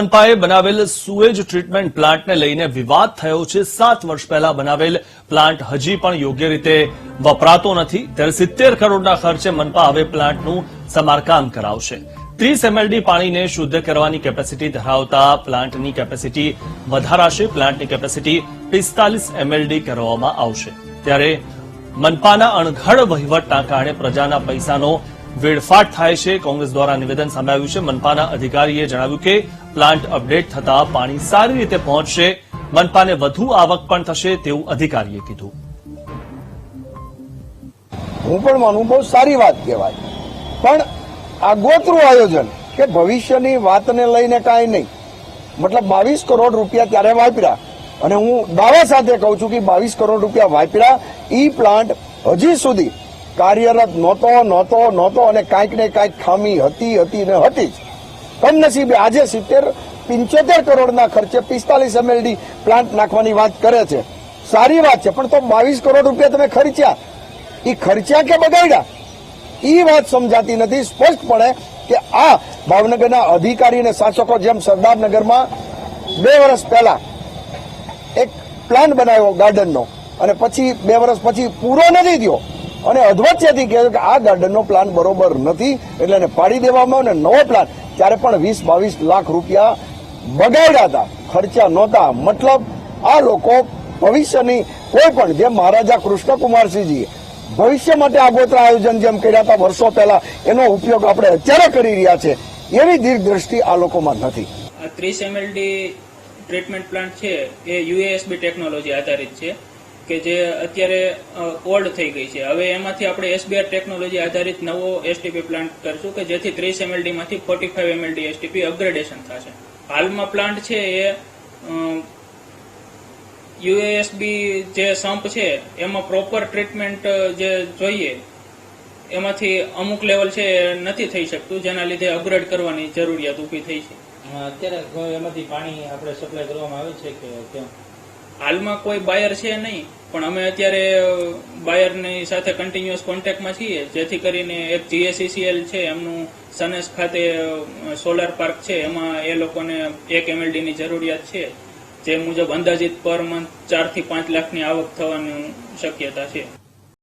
મનપાએ બનાવેલ sewage treatment પ્લાન્ટને લઈને વિવાદ થયો છે. સાત વર્ષ પહેલા બનાવેલ પ્લાન્ટ હજી પણ યોગ્ય રીતે વપરાતો નથી. ત્યારે સિત્તેર કરોડના ખર્ચે મનપા હવે પ્લાન્ટનું સમારકામ કરાવશે. ત્રીસ એમએલડી પાણીને શુદ્ધ કરવાની કેપેસિટી ધરાવતા પ્લાન્ટની કેપેસિટી વધારાશે. પ્લાન્ટની કેપેસિટી પિસ્તાલીસ એમએલડી કરવામાં આવશે. ત્યારે મનપાના અણઘડ વહીવટના કારણે પ્રજાના પૈસાનો વેડફાટ થાય છે. કોંગ્રેસ દ્વારા નિવેદન સામે છે. મનપાના અધિકારીએ જણાવ્યું કે પ્લાન્ટ અપડેટ થતા પાણી સારી રીતે પહોંચશે. મનપાને વધુ આવક પણ થશે તેવું અધિકારીએ કીધું. હું પણ માનું, બહુ સારી વાત કહેવાય. પણ આગોતરું આયોજન કે ભવિષ્યની વાતને લઈને કાંઈ નહીં. મતલબ બાવીસ કરોડ રૂપિયા ત્યારે વાપર્યા. અને હું દાવા સાથે કહું છું કે બાવીસ કરોડ રૂપિયા વાપર્યા. ઈ પ્લાન્ટ હજી સુધી કાર્યરત નહોતો નહોતો નહોતો અને કાંઈક ને કાંઈક ખામી હતી હતી ને હતી જ. કમનસીબે આજે સિત્તેર, પિંચોતેર કરોડના ખર્ચે પિસ્તાલીસ એમએલડી પ્લાન્ટ નાખવાની વાત કરે છે. સારી વાત છે, પણ તો બાવીસ કરોડ રૂપિયા તમે ખર્ચ્યા. એ ખર્ચ્યા કે બગાડ્યા? એ વાત સમજાતી નથી. સ્પષ્ટપણે કે આ ભાવનગરના અધિકારી અને શાસકો જેમ સરદારનગરમાં બે વર્ષ પહેલા એક પ્લાન બનાવ્યો ગાર્ડનનો અને પછી બે વર્ષ પછી પૂરો નથી થયો. અને અધવચ્ચેથી કહે કે આ ગાર્ડનનો પ્લાન બરોબર નથી, એટલે એને પાડી દેવામાં અને નવો પ્લાન ત્યારે પણ વીસ બાવીસ લાખ રૂપિયા બગાડ્યા હતા. ખર્ચા નહોતા. મતલબ આ લોકો ભવિષ્યની કોઈ પણ, જેમ મહારાજા કૃષ્ણકુમારસિંહજીએ ભવિષ્ય માટે આગોતરા આયોજન જેમ કર્યા હતા વર્ષો પહેલા, એનો ઉપયોગ આપણે અત્યારે કરી રહ્યા છે. એવી દીર્ઘદ્રષ્ટિ આ લોકોમાં નથી. ત્રીસ એમએલડી ટ્રીટમેન્ટ પ્લાન્ટ છે, એ યુએએસબી ટેકનોલોજી આધારિત છે. કે જે અત્યારે ઓલ્ડ થઈ ગઈ છે. હવે એમાંથી આપણે એસબીઆર ટેકનોલોજી આધારિત નવો એસટીપી પ્લાન્ટ કરશું કે જેથી ત્રીસ એમએલડીમાંથી forty five MLD STP upgradation થશે. હાલમાં પ્લાન્ટ છે એ યુએએસબી જે સંપ છે, એમાં પ્રોપર ટ્રીટમેન્ટ જે જોઈએ, એમાંથી અમુક લેવલ છે નથી થઈ શકતું, જેના લીધે અપગ્રેડ કરવાની જરૂરિયાત ઊભી થઈ છે. અત્યારે એમાંથી પાણી આપણે સપ્લાય કરવામાં આવે છે કે કેમ? હાલમાં કોઈ બાયર છે નહીં, પણ અમે અત્યારે બાયરની સાથે કન્ટિન્યુઅસ કોન્ટેક્ટમાં છીએ, જેથી કરીને એક જીએસસીસીએલ છે, એમનું સનેસ ખાતે સોલાર પાર્ક છે, એમાં એ લોકોને એક એમએલડીની જરૂરિયાત છે, જે મુજબ અંદાજિત પર મંથ ચારથી પાંચ લાખની આવક થવાની શક્યતા છે.